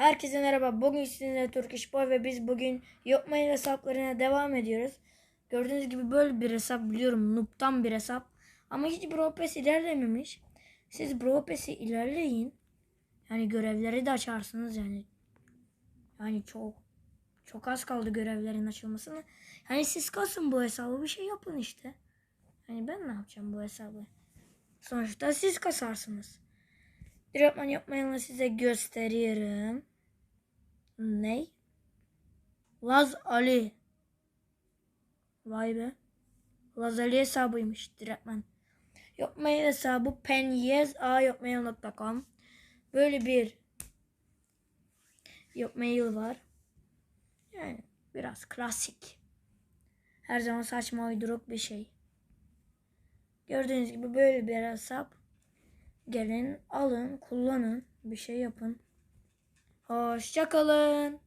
Herkese merhaba. Bugün sizinle Turkish Boy ve biz bugün Yopmail hesaplarına devam ediyoruz. Gördüğünüz gibi böyle bir hesap biliyorum. Noob'tan bir hesap. Ama hiç Pass ilerlememiş. Siz Brawl Pass'i ilerleyin. Yani görevleri de açarsınız yani. Yani çok çok az kaldı görevlerin açılmasına. Yani siz kasın bu hesabı bir şey yapın işte. Yani ben ne yapacağım bu hesabı? Sonuçta siz kasarsınız. Direktman yapmayanı size gösteriyorum. Ne? Laz Ali. Vay be. Laz Ali hesabıymış direktman. Yapmayan hesabı penyez.a.yopmail.com Böyle bir Yopmail var. Yani biraz klasik. Her zaman saçma uyduruk bir şey. Gördüğünüz gibi böyle bir hesap. Gelin alın kullanın bir şey yapın. Hoşçakalın.